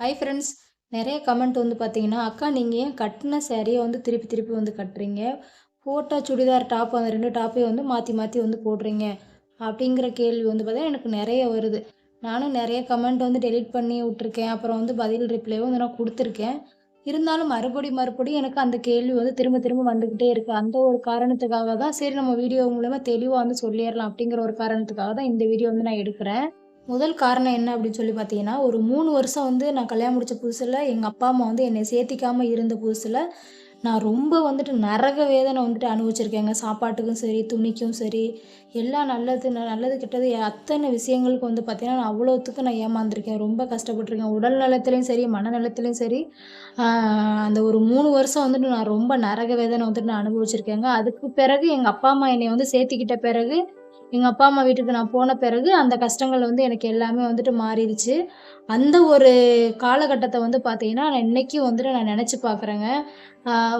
Hi friends நிறைய comment வந்து பார்த்தீங்கன்னா அக்கா நீங்கள் ஏன் கட்டின சேரீயை வந்து திருப்பி திருப்பி வந்து கட்டுறீங்க? போட்டால் சுடிதார் டாப் அந்த ரெண்டு டாப்பையும் வந்து மாற்றி மாற்றி வந்து போடுறீங்க. அப்படிங்கிற கேள்வி வந்து பார்த்தீங்கன்னா எனக்கு நிறைய வருது. நானும் நிறைய கமெண்ட் வந்து டெலீட் பண்ணி விட்ருக்கேன் அப்புறம் வந்து பதில் ரிப்ளைவும் வந்து நான் கொடுத்துருக்கேன். இருந்தாலும் மறுபடி மறுபடியும் எனக்கு அந்த கேள்வி வந்து திரும்ப திரும்ப வந்துக்கிட்டே இருக்குது அந்த ஒரு காரணத்துக்காக தான் சரி நம்ம வீடியோ மூலயமா தெளிவாக வந்து சொல்லிடலாம் அப்படிங்கிற ஒரு காரணத்துக்காக தான் இந்த வீடியோ வந்து நான் எடுக்கிறேன். முதல் காரணம் என்ன அப்படின்னு சொல்லி பார்த்தீங்கன்னா ஒரு மூணு வருஷம் வந்து நான் கல்யாணம் முடித்த புதுசில் எங்கள் அப்பா அம்மா வந்து என்னை சேர்த்திக்காமல் இருந்த புதுசில் நான் ரொம்ப வந்துட்டு நரக வேதனை வந்துட்டு அனுபவிச்சிருக்கேங்க. சாப்பாட்டுக்கும் சரி துணிக்கும் சரி எல்லா நல்லது நல்லது கெட்டது அத்தனை விஷயங்களுக்கு வந்து பார்த்திங்கன்னா நான் அவ்வளோத்துக்கு நான் ஏமாந்துருக்கேன். ரொம்ப கஷ்டப்பட்டிருக்கேன். உடல் நலத்துலேயும் சரி மனநலத்துலேயும் சரி அந்த ஒரு மூணு வருஷம் வந்துட்டு நான் ரொம்ப நரக வேதனை வந்துட்டு நான் அனுபவிச்சிருக்கேங்க. அதுக்கு பிறகு எங்கள் அப்பா அம்மா என்னை வந்து சேர்த்திக்கிட்ட பிறகு எங்கள் அப்பா அம்மா வீட்டுக்கு நான் போன பிறகு அந்த கஷ்டங்கள் வந்து எனக்கு எல்லாமே வந்துட்டு மாறிடுச்சு. அந்த ஒரு காலகட்டத்தை வந்து பார்த்தீங்கன்னா நான் இன்னைக்கும் வந்துட்டு நான் நினச்சி பார்க்குறேங்க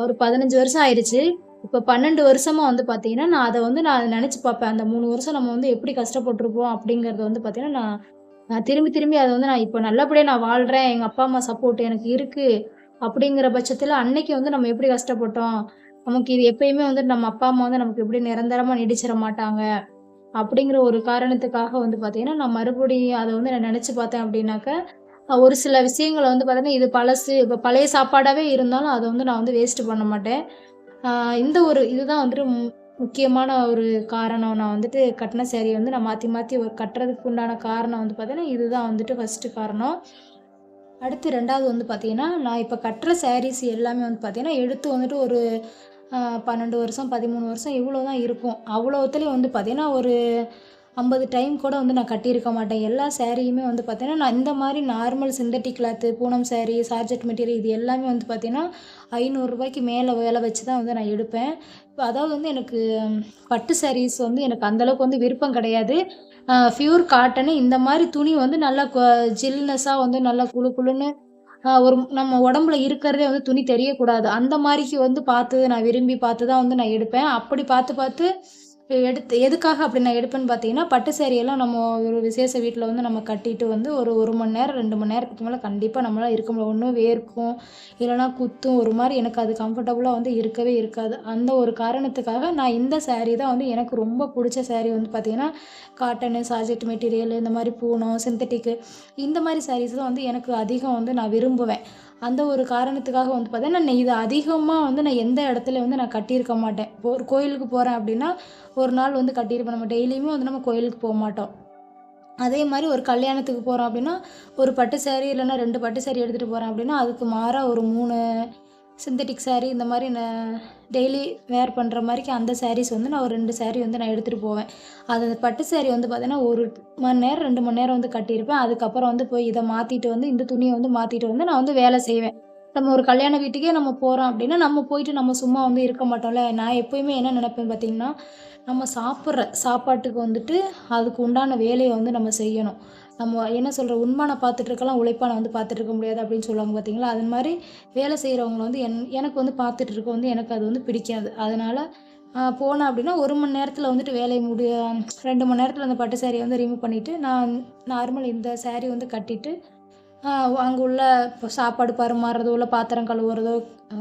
ஒரு பதினஞ்சு வருஷம் ஆயிடுச்சு. இப்போ பன்னெண்டு வருஷமா வந்து பார்த்தீங்கன்னா நான் அதை வந்து நான் நினச்சி பார்ப்பேன் அந்த மூணு வருஷம் நம்ம வந்து எப்படி கஷ்டப்பட்டிருப்போம் அப்படிங்கிறத வந்து பார்த்தீங்கன்னா நான் நான் திரும்பி திரும்பி அதை வந்து நான் இப்போ நல்லபடியாக நான் வாழ்கிறேன் எங்கள் அப்பா அம்மா சப்போர்ட் எனக்கு இருக்குது அப்படிங்கிற பட்சத்தில் அன்னைக்கு வந்து நம்ம எப்படி கஷ்டப்பட்டோம்? நமக்கு இது எப்பயுமே வந்து நம்ம அப்பா அம்மா வந்து நமக்கு எப்படி நிரந்தரமாக நீடிச்சிட மாட்டாங்க. அப்படிங்கிற ஒரு காரணத்துக்காக வந்து பார்த்தீங்கன்னா நான் மறுபடியும் அதை வந்து நான் நினச்சி பார்த்தேன் அப்படின்னாக்க ஒரு சில விஷயங்களை வந்து பார்த்தீங்கன்னா இது பழசு இப்போ பழைய சாப்பாடாகவே இருந்தாலும் அதை வந்து நான் வந்து வேஸ்ட் பண்ண மாட்டேன். இந்த ஒரு இதுதான் வந்துட்டு மு- முக்கியமான ஒரு காரணம். நான் வந்துட்டு கட்டின சேரீயை வந்து நான் மாற்றி மாற்றி ஒரு கட்டுறதுக்கு உண்டான காரணம் வந்து பார்த்தீங்கன்னா இதுதான் வந்துட்டு ஃபஸ்ட்டு காரணம். அடுத்து ரெண்டாவது வந்து பார்த்தீங்கன்னா நான் இப்போ கட்டுற சாரீஸ் எல்லாமே வந்து பார்த்தீங்கன்னா எடுத்து வந்துட்டு ஒரு பன்னெண்டு வருஷம் பதிமூணு வருஷம் இவ்வளோ தான் இருக்கும். அவ்வளோத்துலேயும் வந்து பார்த்தீங்கன்னா ஒரு ஐம்பது டைம் கூட வந்து நான் கட்டியிருக்க மாட்டேன். எல்லா சேரீயுமே வந்து பார்த்தீங்கன்னா நான் இந்த மாதிரி normal synthetic cloth Poonam sari georgette material இது எல்லாமே வந்து பார்த்தீங்கன்னா ஐநூறுரூபாய்க்கு மேலே வேலை வச்சு தான் வந்து நான் எடுப்பேன். இப்போ அதாவது வந்து எனக்கு பட்டு சாரீஸ் வந்து எனக்கு அந்தளவுக்கு வந்து விருப்பம் கிடையாது. ஃப்யூர் காட்டனு இந்த மாதிரி துணி வந்து நல்லா ஜில்னஸாக வந்து நல்லா குளு குளுன்னு ஒரு நம்ம உடம்புல இருக்கிறதே வந்து துணி தெரியக்கூடாது. அந்த மாதிரிக்கு வந்து பார்த்து நான் விரும்பி பார்த்து தான் வந்து நான் எடுப்பேன். அப்படி பார்த்து பார்த்து எடுத்து எதுக்காக அப்படி நான் எடுப்பேன்னு பார்த்தீங்கன்னா பட்டு சேரியெல்லாம் நம்ம ஒரு விசேஷ வீட்டில் வந்து நம்ம கட்டிட்டு வந்து ஒரு ஒரு மணி நேரம் ரெண்டு மணி நேரத்துக்கு மேலே கண்டிப்பாக நம்மளால் இருக்க முடியும் ஒன்றும் வேர்க்கும் இல்லைனா குத்தும் ஒரு மாதிரி எனக்கு அது கம்ஃபர்டபுளாக வந்து இருக்கவே இருக்காது. அந்த ஒரு காரணத்துக்காக நான் இந்த சேரீ தான் வந்து எனக்கு ரொம்ப பிடிச்ச சேரீ வந்து பார்த்தீங்கன்னா காட்டனு சாஜெட் மெட்டீரியல் இந்த மாதிரி பூனம் சிந்தட்டிக்கு இந்த மாதிரி சாரீஸ் தான் வந்து எனக்கு அதிகம் வந்து நான் விரும்புவேன். அந்த ஒரு காரணத்துக்காக வந்து பார்த்தீங்கன்னா நான் இது அதிகமாக வந்து நான் எந்த இடத்துல வந்து நான் கட்டியிருக்க மாட்டேன். இப்போ ஒரு கோயிலுக்கு போகிறேன் அப்படின்னா ஒரு நாள் வந்து கட்டியிருப்பேன் நம்ம டெய்லியுமே வந்து நம்ம கோயிலுக்கு போக மாட்டோம். அதே மாதிரி ஒரு கல்யாணத்துக்கு போகிறோம் அப்படின்னா ஒரு பட்டு சேரீ இல்லைன்னா ரெண்டு பட்டு சேரீ எடுத்துகிட்டு போகிறேன் அப்படின்னா அதுக்கு மாறாக ஒரு மூணு சிந்தட்டிக் சாரீ இந்த மாதிரி நான் டெய்லி வேர் பண்ணுற மாதிரிக்கு அந்த சாரீஸ் வந்து நான் ஒரு ரெண்டு சாரீ வந்து நான் எடுத்துகிட்டு போவேன். அது அந்த பட்டு சாரீ வந்து பார்த்தீங்கன்னா ஒரு மணி நேரம் ரெண்டு மணி நேரம் வந்து கட்டியிருப்பேன். அதுக்கப்புறம் வந்து போய் இதை மாற்றிட்டு வந்து இந்த துணியை வந்து மாற்றிட்டு வந்து நான் வந்து வேலை செய்வேன். நம்ம ஒரு கல்யாண வீட்டுக்கே நம்ம போகிறோம் அப்படின்னா நம்ம போயிட்டு நம்ம சும்மா வந்து இருக்க மாட்டோம்ல. நான் எப்போயுமே என்ன நினைப்பேன் பார்த்தீங்கன்னா நம்ம சாப்பிட்ற சாப்பாட்டுக்கு வந்துட்டு அதுக்கு உண்டான வேலையை வந்து நம்ம செய்யணும். நம்ம என்ன சொல்கிற உண்மானை பார்த்துட்டு இருக்கலாம் உழைப்பான வந்து பார்த்துட்டு இருக்க முடியாது அப்படின்னு சொல்லுவாங்க பார்த்தீங்களா அது மாதிரி வேலை செய்கிறவங்களை வந்து என் எனக்கு வந்து பார்த்துட்டு இருக்க வந்து எனக்கு அது வந்து பிடிக்காது. அதனால் போனேன் அப்படின்னா ஒரு மணி நேரத்தில் வந்துட்டு வேலையை முடிய ரெண்டு மணி நேரத்தில் அந்த பட்டு சேரீயை வந்து ரிமூவ் பண்ணிவிட்டு நான் நார்மல் இந்த சேரீ வந்து கட்டிட்டு அங்கே உள்ள இப்போ சாப்பாடு பரிமாறுறதோ இல்லை பாத்திரம் கழுவுறதோ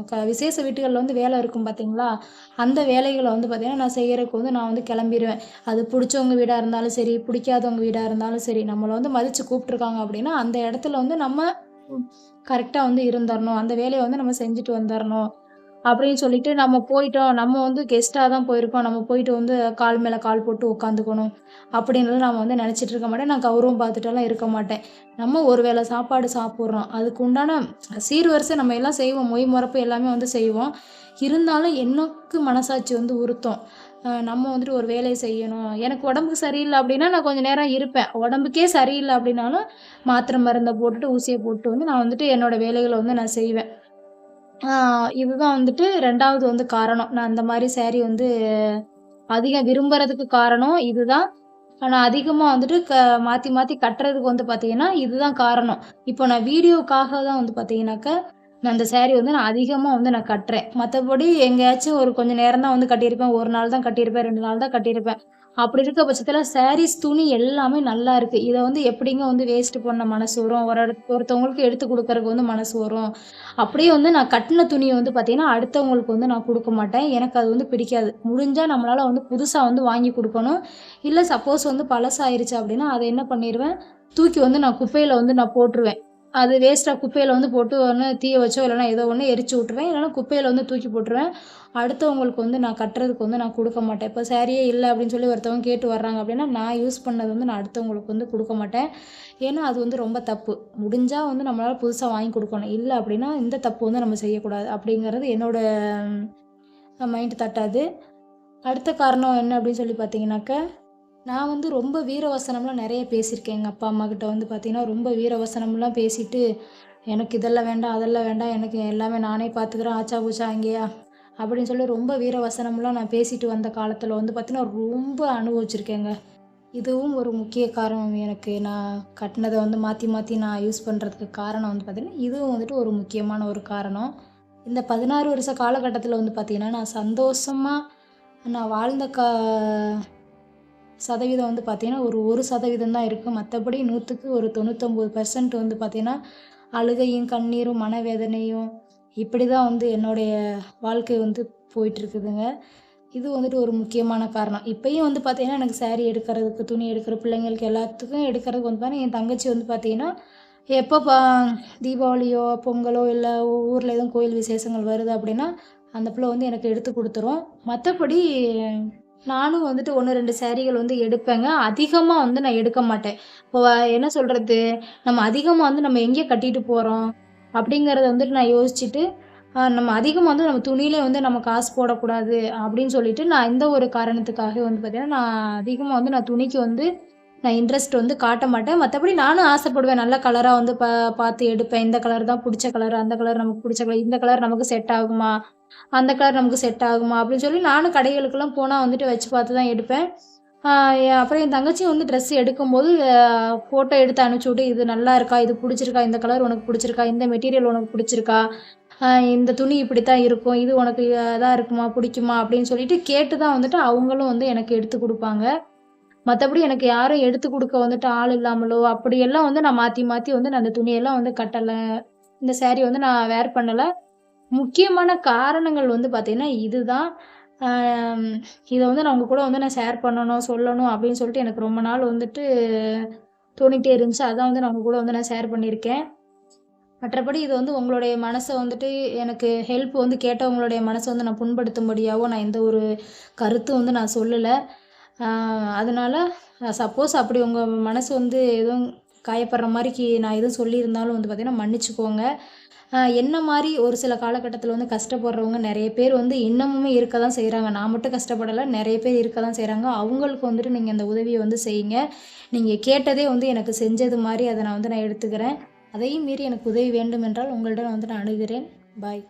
க விசேஷ வீட்டுகளில் வந்து வேலை இருக்கும் பார்த்தீங்களா அந்த வேலைகளை வந்து பார்த்திங்கன்னா நான் செய்கிறதுக்கு வந்து நான் வந்து கிளம்பிடுவேன் அது பிடிச்சவங்க வீடாக இருந்தாலும் சரி பிடிக்காதவங்க வீடாக இருந்தாலும் சரி நம்மளை வந்து மதித்து கூப்பிட்ருக்காங்க அப்படின்னா அந்த இடத்துல வந்து நம்ம கரெக்டாக வந்து இருந்துடணும் அந்த வேலையை வந்து நம்ம செஞ்சுட்டு வந்துடணும் அப்படின்னு சொல்லிட்டு நம்ம போயிட்டோம். நம்ம வந்து கெஸ்ட்டாக தான் போயிருக்கோம் நம்ம போயிட்டு வந்து கால் மேலே கால் போட்டு உட்காந்துக்கணும் அப்படின்றது நம்ம வந்து நினச்சிட்டு இருக்க மாட்டேன் நான் கௌரவம் பார்த்துட்டெல்லாம் இருக்க மாட்டேன். நம்ம ஒரு வேளை சாப்பாடு சாப்பிட்றோம். அதுக்கு உண்டான சீர்வரிசை நம்ம எல்லாம் செய்வோம். மொய் முறப்பு எல்லாமே வந்து செய்வோம். இருந்தாலும் எனக்கு மனசாட்சி வந்து உறுத்தும்? நம்ம வந்துட்டு ஒரு வேலையை செய்யணும். எனக்கு உடம்புக்கு சரியில்லை அப்படின்னா நான் கொஞ்சம் நேரம் இருப்பேன். உடம்புக்கே சரியில்லை அப்படின்னாலும் மாத்திரை மருந்தை போட்டுட்டு ஊசியை போட்டு வந்து நான் வந்துட்டு என்னோட வேலைகளை வந்து நான் செய்வேன். இதுதான் வந்துட்டு ரெண்டாவது வந்து காரணம். நான் அந்த மாதிரி சேரீ வந்து அதிகம் விரும்புறதுக்கு காரணம் இதுதான். ஆனால் அதிகமாக வந்துட்டு க மாற்றி மாற்றி கட்டுறதுக்கு வந்து பார்த்தீங்கன்னா இதுதான் காரணம். இப்போ நான் வீடியோக்காக தான் வந்து பார்த்தீங்கன்னாக்கா நான் அந்த சேரீ வந்து நான் அதிகமாக வந்து நான் கட்டுறேன். மற்றபடி எங்கேயாச்சும் ஒரு கொஞ்சம் நேரம் தான் வந்து கட்டியிருப்பேன். ஒரு நாள் தான் கட்டியிருப்பேன். ரெண்டு நாள் தான் கட்டியிருப்பேன். அப்படி இருக்க பட்சத்தில் சாரீஸ் துணி எல்லாமே நல்லா இருக்குது இதை வந்து எப்படிங்க வந்து வேஸ்ட் பண்ண மனசு வரும்? ஒரு ஒருத்தவங்களுக்கு எடுத்து கொடுக்கறதுக்கு வந்து மனசு வரும். அப்படியே வந்து நான் கட்டின துணியை வந்து பார்த்தீங்கன்னா அடுத்தவங்களுக்கு வந்து நான் கொடுக்க மாட்டேன். எனக்கு அது வந்து பிடிக்காது. முடிஞ்சால் நம்மளால் வந்து புதுசாக வந்து வாங்கி கொடுக்கணும். இல்லை சப்போஸ் வந்து பழசாயிருச்சு அப்படின்னா அதை என்ன பண்ணிடுவேன் தூக்கி வந்து நான் குப்பையில் வந்து நான் போட்டுருவேன். அது வேஸ்ட்டாக குப்பையில் வந்து போட்டு ஒன்று தீய வச்சோ இல்லைனா ஏதோ ஒன்று எரிச்சு விட்ருவேன் இல்லைனா குப்பையில் வந்து தூக்கி போட்டுருவேன். அடுத்தவங்களுக்கு வந்து நான் கட்டுறதுக்கு வந்து நான் கொடுக்க மாட்டேன். இப்போ சாரியே இல்லை அப்படின்னு சொல்லி ஒருத்தவங்க கேட்டு வர்றாங்க அப்படின்னா நான் யூஸ் பண்ணது வந்து நான் அடுத்தவங்களுக்கு வந்து கொடுக்க மாட்டேன். ஏன்னா அது வந்து ரொம்ப தப்பு. முடிஞ்சால் வந்து நம்மளால் புதுசாக வாங்கி கொடுக்கணும். இல்லை அப்படின்னா இந்த தப்பு வந்து நம்ம செய்யக்கூடாது. அப்படிங்கிறது என்னோடய மைண்டு தட்டாது. அடுத்த காரணம் என்ன அப்படின்னு சொல்லி பார்த்தீங்கன்னாக்க நான் வந்து ரொம்ப வீரவசனம்லாம் நிறைய பேசியிருக்கேன். எங்கள் அப்பா அம்மாக்கிட்ட வந்து பார்த்தீங்கன்னா ரொம்ப வீரவசனம்லாம் பேசிட்டு எனக்கு இதெல்லாம் வேண்டாம் அதெல்லாம் வேண்டாம் எனக்கு எல்லாமே நானே பார்த்துக்கிறேன் ஆச்சா பூச்சா அங்கேயா? அப்படின்னு சொல்லி ரொம்ப வீரவசனம்லாம் நான் பேசிட்டு வந்த காலத்தில் வந்து பார்த்தீங்கன்னா ரொம்ப அனுபவிச்சிருக்கேங்க. இதுவும் ஒரு முக்கிய காரணம் எனக்கு. நான் கட்டினதை வந்து மாற்றி மாற்றி நான் யூஸ் பண்ணுறதுக்கு காரணம் வந்து பார்த்திங்கன்னா இதுவும் வந்துட்டு ஒரு முக்கியமான ஒரு காரணம். இந்த பதினாறு வருஷ காலகட்டத்தில் வந்து பார்த்திங்கன்னா நான் சந்தோஷமாக நான் வாழ்ந்த கா சதவீதம் வந்து பார்த்திங்கன்னா ஒரு ஒரு சதவீதம் தான் இருக்குது மற்றபடி நூற்றுக்கு ஒரு தொண்ணூத்தொம்பது பர்சன்ட் வந்து பார்த்திங்கன்னா அழுகையும் கண்ணீரும் மனவேதனையும் இப்படி தான் வந்து என்னுடைய வாழ்க்கை வந்து போயிட்டுருக்குதுங்க. இது வந்துட்டு ஒரு முக்கியமான காரணம். இப்போயும் வந்து பார்த்திங்கன்னா எனக்கு சேரீ எடுக்கிறதுக்கு துணி எடுக்கிற பிள்ளைங்களுக்கு எல்லாத்துக்கும் எடுக்கிறதுக்கு வந்து பார்த்தீங்கன்னா என் தங்கச்சி வந்து பார்த்திங்கன்னா எப்போ பா தீபாவளியோ பொங்கலோ இல்லை ஊரில் எதுவும் கோயில் விசேஷங்கள் வருது அப்படின்னா அந்த பிள்ளை வந்து எனக்கு எடுத்து கொடுத்துரும். மற்றபடி நானும் வந்துட்டு ஒன்று ரெண்டு சேரீகள் வந்து எடுப்பேங்க. அதிகமாக வந்து நான் எடுக்க மாட்டேன். இப்போ என்ன சொல்கிறது நம்ம அதிகமாக வந்து நம்ம எங்கே கட்டிட்டு போகிறோம் அப்படிங்கிறத வந்துட்டு நான் யோசிச்சுட்டு நம்ம அதிகமாக வந்து நம்ம துணியிலே வந்து நம்ம காசு போடக்கூடாது அப்படின்னு சொல்லிட்டு நான் இந்த ஒரு காரணத்துக்காக வந்து பார்த்தீங்கன்னா நான் அதிகமாக வந்து நான் துணிக்கு வந்து நான் இன்ட்ரெஸ்ட் வந்து காட்ட மாட்டேன். மற்றபடி நானும் ஆசைப்படுவேன். நல்ல கலராக வந்து பா பார்த்து எடுப்பேன். இந்த கலர் தான் பிடிச்ச கலர் அந்த கலர் நமக்கு பிடிச்ச கலர் இந்த கலர் நமக்கு செட் ஆகுமா? அந்த கலர் நமக்கு செட் ஆகுமா? அப்படின்னு சொல்லி நானும் கடைகளுக்கெல்லாம் போனால் வந்துட்டு வச்சு பார்த்து தான் எடுப்பேன். அப்புறம் என் தங்கச்சி வந்து ட்ரெஸ் எடுக்கும்போது ஃபோட்டோ எடுத்து அனுப்பிச்சுட்டு இது நல்லா இருக்கா? இது பிடிச்சிருக்கா? இந்த கலர் உனக்கு பிடிச்சிருக்கா? இந்த மெட்டீரியல் உனக்கு பிடிச்சிருக்கா? இந்த துணி இப்படி தான் இருக்கும். இது உனக்கு இதாக இருக்குமா? பிடிக்குமா? அப்படின்னு சொல்லிட்டு கேட்டு தான் வந்துட்டு அவங்களும் வந்து எனக்கு எடுத்து கொடுப்பாங்க. மற்றபடி எனக்கு யாரும் எடுத்து கொடுக்க வந்துட்டு ஆள் இல்லாமலோ அப்படியெல்லாம் வந்து நான் மாற்றி மாற்றி வந்து நான் அந்த துணியெல்லாம் வந்து கட்டலை. இந்த சேரீ வந்து நான் வேர் பண்ணலை. முக்கியமான காரணங்கள் வந்து பார்த்திங்கன்னா இதுதான். இதை வந்து நான் உங்கள் கூட வந்து நான் ஷேர் பண்ணணும் சொல்லணும் அப்படின்னு சொல்லிட்டு எனக்கு ரொம்ப நாள் வந்துட்டு தோணிகிட்டே இருந்துச்சு. அதான் வந்து நான் உங்கள் கூட வந்து நான் ஷேர் பண்ணியிருக்கேன். மற்றபடி இது வந்து உங்களுடைய மனசை வந்துட்டு எனக்கு ஹெல்ப் வந்து கேட்டவங்களுடைய மனசை வந்து நான் புண்படுத்தும்படியாவோ நான் எந்த ஒரு கருத்தும் வந்து நான் சொல்லலை. அதனால் சப்போஸ் அப்படி உங்கள் மனசு வந்து எதுவும் காயப்படுற மாதிரிக்கு நான் எதுவும் சொல்லியிருந்தாலும் வந்து பார்த்திங்கன்னா மன்னிச்சுக்கோங்க. என்ன மாதிரி ஒரு சில காலகட்டத்தில் வந்து கஷ்டப்படுறவங்க நிறைய பேர் வந்து இன்னமுமே இருக்க தான் செய்கிறாங்க நான் மட்டும் கஷ்டப்படலை நிறைய பேர் இருக்க தான் செய்கிறாங்க அவங்களுக்கு வந்துட்டு நீங்கள் அந்த உதவியை வந்து செய்யுங்க. நீங்கள் கேட்டதே வந்து எனக்கு செஞ்சது மாதிரி அதை நான் வந்து நான் எடுத்துக்கிறேன். அதையும் மீறி எனக்கு உதவி வேண்டும் என்றால் உங்கள்கிட்ட வந்து நான் அணுகிறேன் பாய்